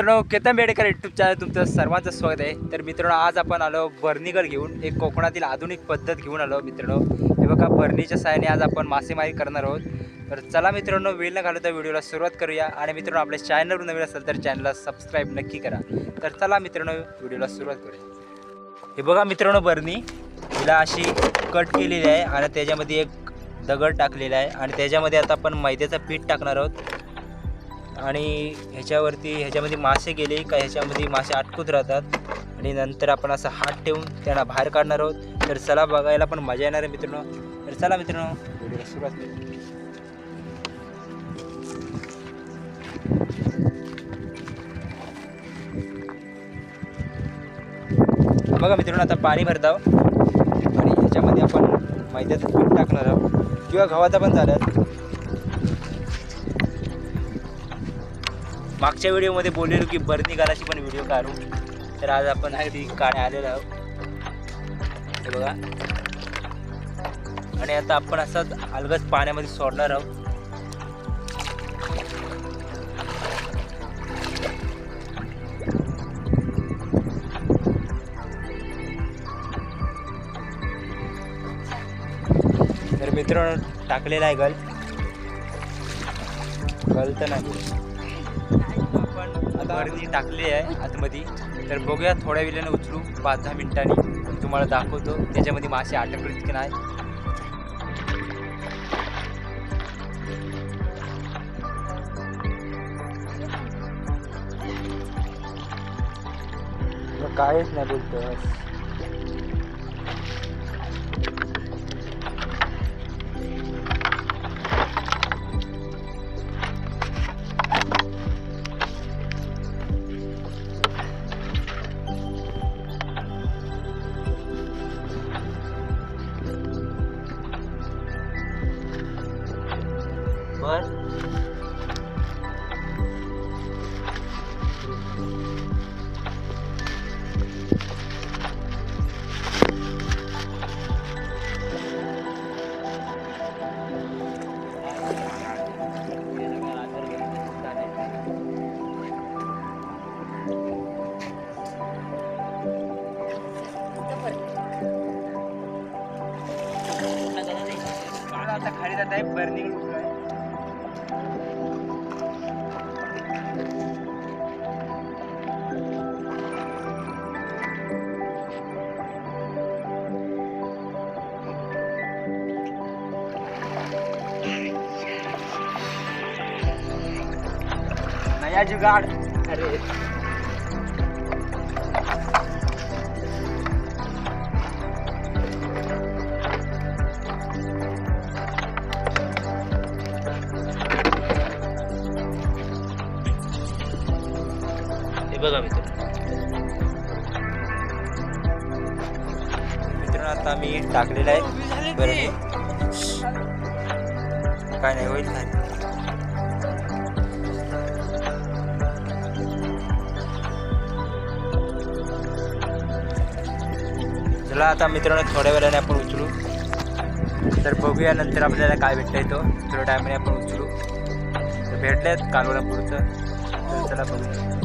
मित्रांनो Ketan Bedekar YouTube channel तुमचं सर्वांचं स्वागत आहे. तर मित्रांनो आज आपण आलो बर्निगल घेऊन एक कोकणातील आधुनिक पद्धत घेऊन आलो मित्रांनो. हे बघा बर्नीच्या साहाय्याने आज आपण मासेमारी करणार आहोत. तर चला मित्रांनो वेळ न घालवता व्हिडिओला सुरुवात करूया. आणि मित्रांनो आपल्या चॅनलवर नवीन असेल तर चॅनलला सबस्क्राईब नक्की करा. तर चला मित्रांनो व्हिडिओला सुरुवात करूया. हे बघा मित्रांनो बर्नी. हिला अशी कट केलेली आहे आणि त्याच्यामध्ये एक दगड टाकलेला आहे. आणि त्याच्यामध्ये आता आपण मैद्याचं पीठ टाकणार आहोत. आणि ह्याच्यावरती ह्याच्यामध्ये मासे गेले का ह्याच्यामध्ये मासे अटकूत राहतात. आणि नंतर आपण असा हात ठेवून त्यांना बाहेर काढणार आहोत. तर चला बघायला पण मजा येणार आहे मित्रांनो. तर चला मित्रांनो व्हिडिओला सुरुवात करू. बघा मित्रांनो आता पाणी भरत आहोत आणि ह्याच्यामध्ये आपण मैद्याचं पीठ टाकणार आहोत. किंवा गव्हाचा पण चालेल. मागच्या व्हिडिओमध्ये बोललेलो की बर्नी गालाची पण व्हिडिओ काढू तर आज आपण ती काढे आलेलो आहोत. हे बघा. आणि आता आपण असंच अलगच पाण्यामध्ये सोडणार आहोत. तर मित्रांनो टाकलेला आहे गल. गल तर नाही. आता अर्धी टाकली आहे आतमध्ये. तर बघूया थोड्या वेळाने उचलू पाच दहा मिनिटांनी. तुम्हाला दाखवतो. त्याच्यामध्ये मासे अटकलेत की नाही. काहीच नाही बोलतो जात आहे बर्निंग नया जुगाड़। अरे। आता मी टाकलेलं आहे. बरं काय नाही होईल काय चला आता मित्रांनो थोड्या वेळाने आपण उचलू. तर बघूया नंतर आपल्याला काय भेटतंय तो. थोड्या टायमाने आपण उचलू. तर भेटलेत कालवडा पुढचं. तर चला बघू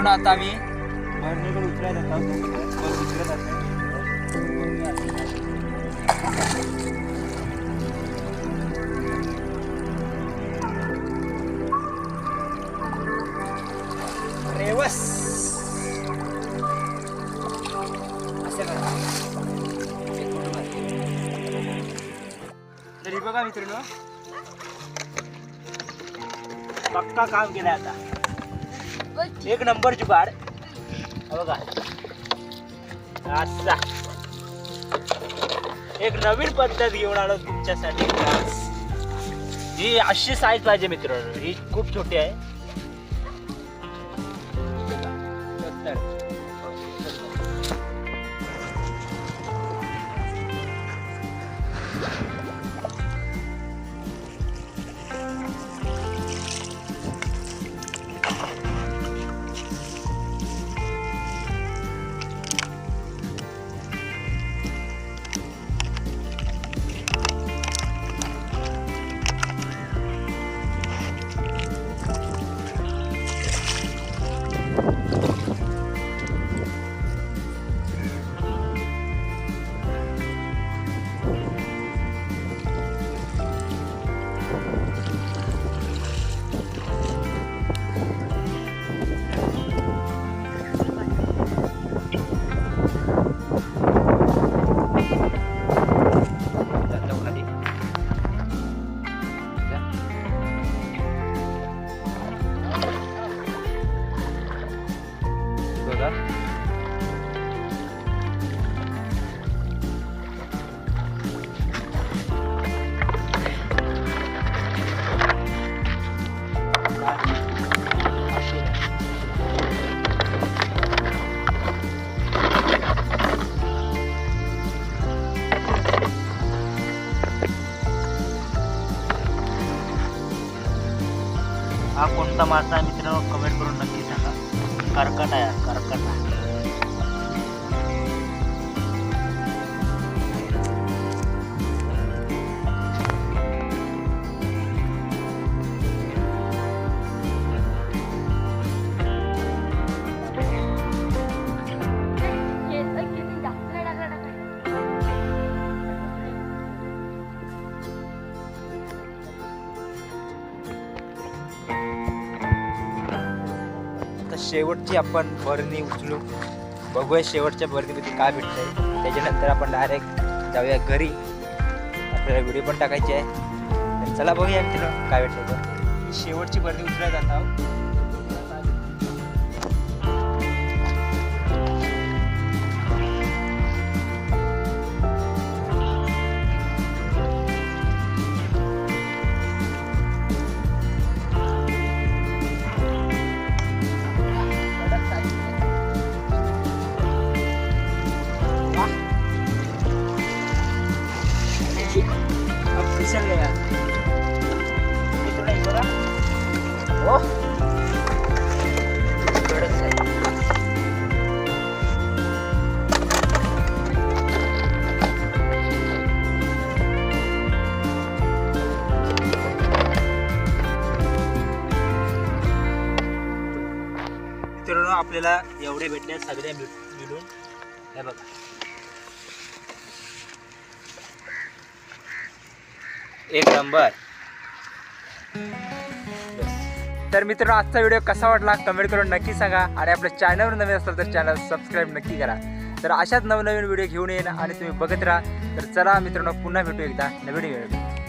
मित्रांनो आता आम्ही भरणीकडे उतरायला जातो. उतरत रेवस. असं. तर बघा मित्रांनो. पक्का काम केलंय आता. एक नंबर जुगाड. बघा. असा. एक नवीन पद्धत घेऊन आलो तुमच्यासाठी. ही अशी साईज पाहिजे मित्र ही खूप छोटी आहे. हा मित्र कमेंट करून नक्की सांगा. करकट आहे हा, करकट. शेवटची आपण भरणी उचलू. बघूया शेवटच्या बरणीमध्ये काय भेटतंय. त्याच्यानंतर आपण डायरेक्ट जाऊया घरी. आपल्याला व्हिडिओ पण टाकायची आहे. चला बघूया मित्रांनो काय भेटतं शेवटची भरणी उचलत जात आहोत. अब फिसल हो. मित्रांनो आपल्याला एवढे भेटले सगळे मिळून. हे बघा. एक नंबर. तर मित्रांनो आजचा व्हिडिओ कसा वाटला? कमेंट करून नक्की सांगा. आणि आपल्या चॅनलवर नवीन असाल तर चॅनल सबस्क्राईब नक्की करा. तर अशाच नवनवीन व्हिडिओ घेऊन येईन आणि तुम्ही बघत राहा. तर चला मित्रांनो पुन्हा भेटू एकदा. नवीन व्हिडिओ